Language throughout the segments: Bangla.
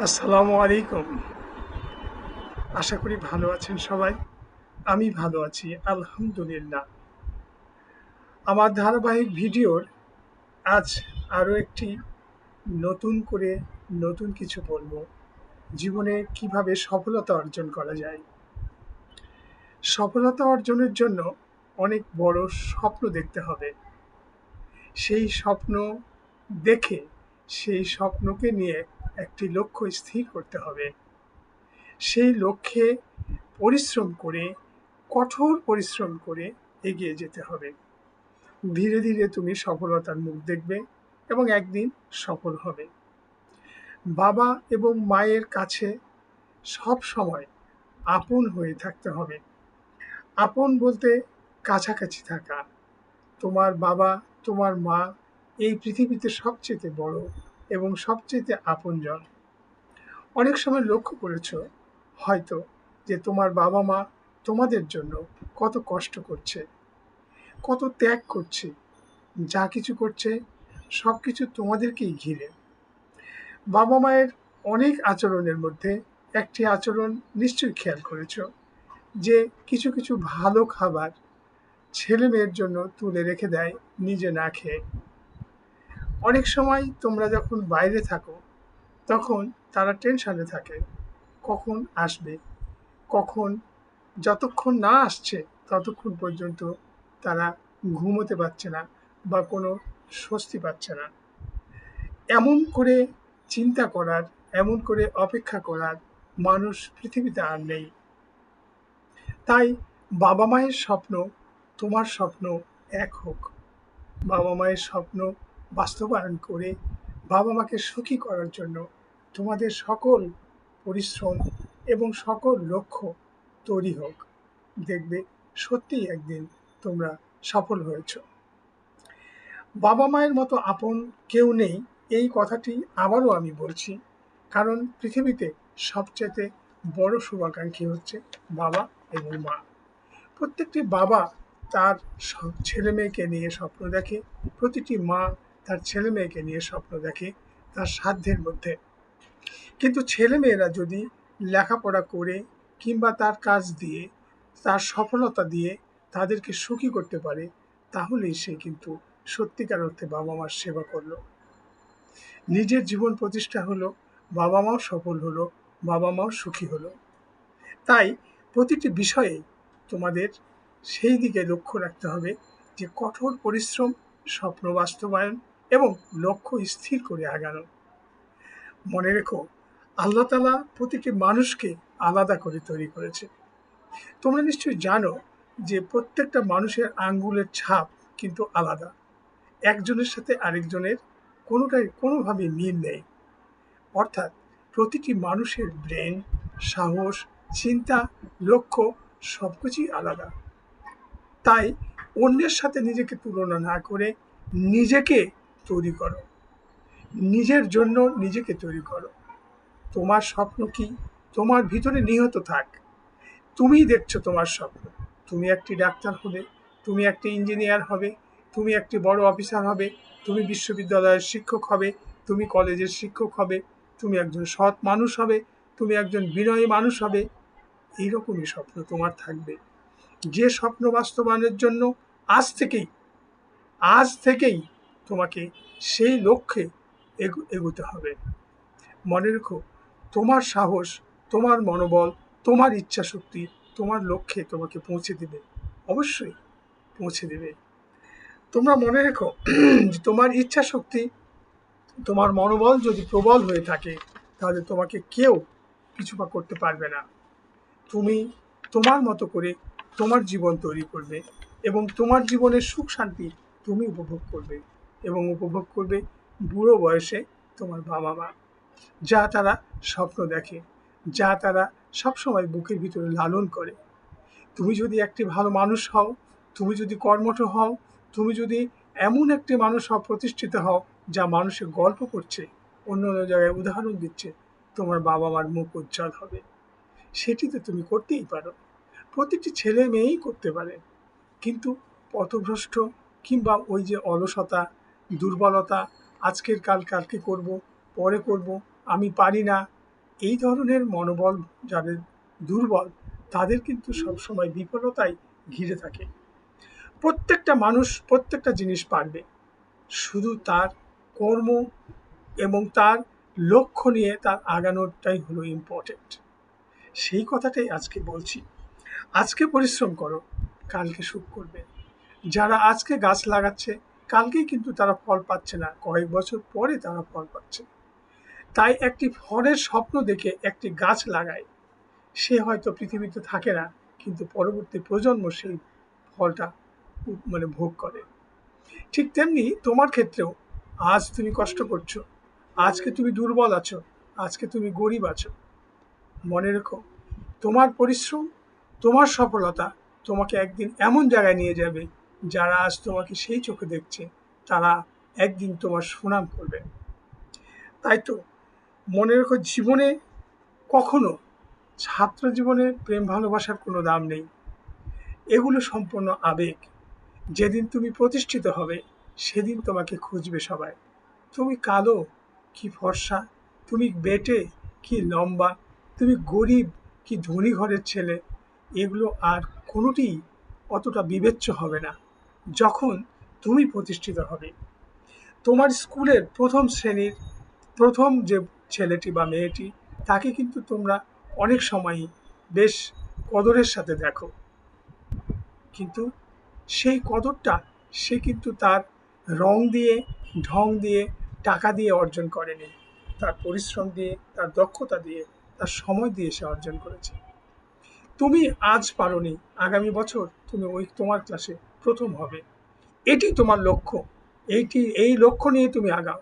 আসসালামু আলাইকুম। আশা করি ভালো আছেন সবাই। আমি ভালো আছি, আলহামদুলিল্লাহ। আমার ধারাবাহিক ভিডিওর আজ আরও একটি নতুন করে নতুন কিছু বলব। জীবনে কীভাবে সফলতা অর্জন করা যায়। সফলতা অর্জনের জন্য অনেক বড় স্বপ্ন দেখতে হবে। সেই স্বপ্ন দেখে সেই স্বপ্নকে নিয়ে একটি লক্ষ্য স্থির করতে হবে। সেই লক্ষ্যে পরিশ্রম করে, কঠোর পরিশ্রম করে এগিয়ে যেতে হবে। ধীরে ধীরে তুমি সফলতার মুখ দেখবে এবং একদিন সফল হবে। বাবা এবং মায়ের কাছে সব সময় আপন হয়ে থাকতে হবে। আপন বলতে কাছাকাছি থাকা। তোমার বাবা, তোমার মা এই পৃথিবীতে সবচেয়ে বড় এবং সবচেয়ে আপনজন। অনেক সময় লক্ষ্য করেছ হয়তো যে তোমার বাবা মা তোমাদের জন্য কত কষ্ট করছে, কত ত্যাগ করছে, যা কিছু করছে সব কিছু তোমাদেরকেই ঘিরে। বাবা মায়ের অনেক আচরণের মধ্যে একটি আচরণ নিশ্চয়ই খেয়াল করেছ যে কিছু কিছু ভালো খাবার ছেলে মেয়ের জন্য তুলে রেখে দেয় নিজে না খেয়ে। অনেক সময় তোমরা যখন বাইরে থাকো, তখন তারা টেনশনে থাকে, কখন আসবে? কখন? যতক্ষণ না আসছে, ততক্ষণ পর্যন্ত তারা ঘুমোতে পারছে না বা কোনো স্বস্তি পাচ্ছে না। এমন করে চিন্তা করার, এমন করে অপেক্ষা করার মানুষ পৃথিবীতে আর নেই। তাই বাবা মায়ের স্বপ্ন তোমার স্বপ্ন এক হোক। বাবা মায়ের স্বপ্ন বাস্তবায়ন করে বাবা মাকে সুখী করার জন্য তোমাদের সকল পরিশ্রম এবং সকল লক্ষ্য তৈরি হোক। দেখবে সত্যিই একদিন তোমরা সফল হয়েছ। বাবা মায়ের মতো আপন কেউ নেই, এই কথাটি আবারও আমি বলছি, কারণ পৃথিবীতে সবচেয়ে বড় শুভাকাঙ্ক্ষী হচ্ছে বাবা এবং মা। প্রত্যেকটি বাবা তার ছেলে মেয়েকে নিয়ে স্বপ্ন দেখে, প্রতিটি মা তার ছেলে মেয়েকে নিয়ে স্বপ্ন দেখে তার সাধ্যের মধ্যে। কিন্তু ছেলে মেয়েরা যদি লেখাপড়া করে কিংবা তার কাজ দিয়ে, তার সফলতা দিয়ে তাদেরকে সুখী করতে পারে, তাহলেই সে কিন্তু সত্যিকার অর্থে বাবা মার সেবা করল। নিজের জীবন প্রতিষ্ঠা হলো বাবা মাও সফল হলো বাবা মাও সুখী হলো। তাই প্রতিটি বিষয়ে তোমাদের সেই দিকে লক্ষ্য রাখতে হবে যে কঠোর পরিশ্রম, স্বপ্ন বাস্তবায়ন এবং লক্ষ্য স্থির করে আগানো। মনে রেখো, আল্লাহ তালা প্রতিটি মানুষকে আলাদা করে তৈরি করেছে। তোমরা নিশ্চয়ই জানো যে প্রত্যেকটা মানুষের আঙ্গুলের ছাপ কিন্তু আলাদা। একজনের সাথে আরেকজনের কোনোটাই কোনোভাবে মিল নেই। অর্থাৎ প্রতিটি মানুষের ব্রেন, সাহস, চিন্তা, লক্ষ্য সব কিছুই আলাদা। তাই অন্যের সাথে নিজেকে তুলনা না করে নিজেকে তৈরি করো। নিজের জন্য নিজেকে তৈরি করো। তোমার স্বপ্ন কি? তোমার ভিতরে নিহত থাক। তুমিই দেখছ তোমার স্বপ্ন। তুমি একটি ডাক্তার হবে, তুমি একটি ইঞ্জিনিয়ার হবে, তুমি একটি বড় অফিসার হবে, তুমি বিশ্ববিদ্যালয়ের শিক্ষক হবে, তুমি কলেজের শিক্ষক হবে, তুমি একজন সৎ মানুষ হবে, তুমি একজন বিনয়ী মানুষ হবে। এইরকমই স্বপ্ন তোমার থাকবে। যে স্বপ্ন বাস্তবায়নের জন্য আজ থেকেই আজ থেকেই তোমাকে সেই লক্ষ্যে এগোতে হবে। মনে রেখো, তোমার সাহস, তোমার মনোবল, তোমার ইচ্ছা শক্তি তোমার লক্ষ্যে তোমাকে পৌঁছে দেবে। অবশ্যই পৌঁছে দেবে। তোমরা মনে রেখো তোমার ইচ্ছা শক্তি তোমার মনোবল যদি প্রবল হয়ে থাকে, তাহলে তোমাকে কেউ কিছু বা করতে পারবে না। তুমি তোমার মতো করে তোমার জীবন তৈরি করবে এবং তোমার জীবনের সুখ শান্তি তুমি উপভোগ করবে। এবং উপভোগ করবে বুড়ো বয়সে তোমার বাবা মা যা তারা স্বপ্ন দেখে, যা তারা সবসময় বুকের ভিতরে লালন করে। তুমি যদি একটি ভালো মানুষ হও, তুমি যদি কর্মঠ হও, তুমি যদি এমন একটি মানুষ হও, প্রতিষ্ঠিত হও, যা মানুষের গল্প করছে, অন্য অন্য জায়গায় উদাহরণ দিচ্ছে, তোমার বাবা মার মুখ উজ্জ্বল হবে। সেটি তো তুমি করতেই পারো। প্রতিটি ছেলে মেয়েই করতে পারে। কিন্তু পথভ্রষ্ট কিংবা ওই যে অলসতা দুর্বলতা, আজকের কাল কালকে করব, পরে করব, আমি পারি না। এই ধরনের মনোবল যাদের দুর্বল, তাদের কিন্তু সবসময় বিফলতাই ঘিরে থাকে। প্রত্যেকটা মানুষ প্রত্যেকটা জিনিস পারবে। শুধু তার কর্ম এবং তার লক্ষ্য নিয়ে তার আগানোরটাই হলো ইম্পর্টেন্ট সেই কথাটাই আজকে বলছি। আজকে পরিশ্রম করো, কালকে সুখ করবে। যারা আজকে গাছ লাগাচ্ছে কালকেই কিন্তু তারা ফল পাচ্ছে না। কয়েক বছর পরে তারা ফল পাচ্ছে। তাই একটি ফলের স্বপ্ন দেখে একটি গাছ লাগায়। সে হয়তো পৃথিবীতে থাকে না, কিন্তু পরবর্তী প্রজন্ম সেই ফলটা মানে ভোগ করে। ঠিক তেমনি তোমার ক্ষেত্রেও আজ তুমি কষ্ট করছ। আজকে তুমি দুর্বল আছো। আজকে তুমি গরিব আছো। মনে রেখো, তোমার পরিশ্রম, তোমার সফলতা তোমাকে একদিন এমন জায়গায় নিয়ে যাবে যারা আজ তোমাকে সেই চোখে দেখছে, তারা একদিন তোমার সুনাম করবে। তাই তো মনে রেখো জীবনে কখনো ছাত্র জীবনে প্রেম ভালোবাসার কোনো দাম নেই। এগুলো সম্পূর্ণ আবেগ। যেদিন তুমি প্রতিষ্ঠিত হবে, সেদিন তোমাকে খুঁজবে সবাই। তুমি কালো কি ফর্সা? তুমি বেটে কি লম্বা? তুমি গরিব কি ধনী ঘরের ছেলে? এগুলো আর কোনোটি অতটা বিবেচ্য হবে না। যখন তুমি প্রতিষ্ঠিত হবে। তোমার স্কুলের প্রথম শ্রেণির প্রথম যে ছেলেটি বা মেয়েটি, তাকে কিন্তু তোমরা অনেক সময়ই বেশ কদরের সাথে দেখো। কিন্তু সেই কদরটা সে কিন্তু তার রং দিয়ে, ঢং দিয়ে, টাকা দিয়ে অর্জন করেনি। তার পরিশ্রম দিয়ে, তার দক্ষতা দিয়ে, তার সময় দিয়ে সে অর্জন করেছে। তুমি আজ পারোনি। আগামী বছর তুমি ওই তোমার ক্লাসে প্রথম হবে। এটি তোমার লক্ষ্য। এইটি, এই লক্ষ্য নিয়ে তুমি আগাও।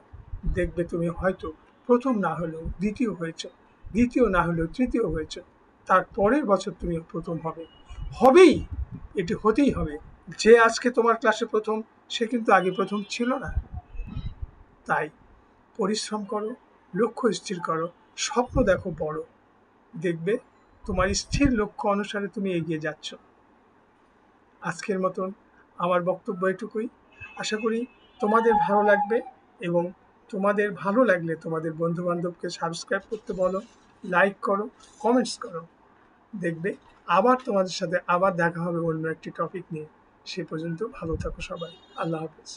দেখবে তুমি হয়তো প্রথম না হলেও দ্বিতীয় হয়েছ। দ্বিতীয় না হলেও তৃতীয় হয়েছ। তার পরের বছর তুমি প্রথম হবে। হবেই। এটি হতেই হবে। যে আজকে তোমার ক্লাসে প্রথম, সে কিন্তু আগে প্রথম ছিল না। তাই পরিশ্রম করো, লক্ষ্য স্থির করো, স্বপ্ন দেখো বড়। দেখবে তোমার স্থির লক্ষ্য অনুসারে তুমি এগিয়ে যাচ্ছ। আজকের মতন আমার বক্তব্য এটুকুই। আশা করি তোমাদের ভালো লাগবে এবং তোমাদের ভালো লাগলে তোমাদের বন্ধুবান্ধবকে সাবস্ক্রাইব করতে বলো লাইক করো কমেন্টস করো। দেখবে আবার তোমাদের সাথে আবার দেখা হবে অন্য একটি টপিক নিয়ে। সে পর্যন্ত ভালো থাকো সবাই। আল্লাহ হাফেজ।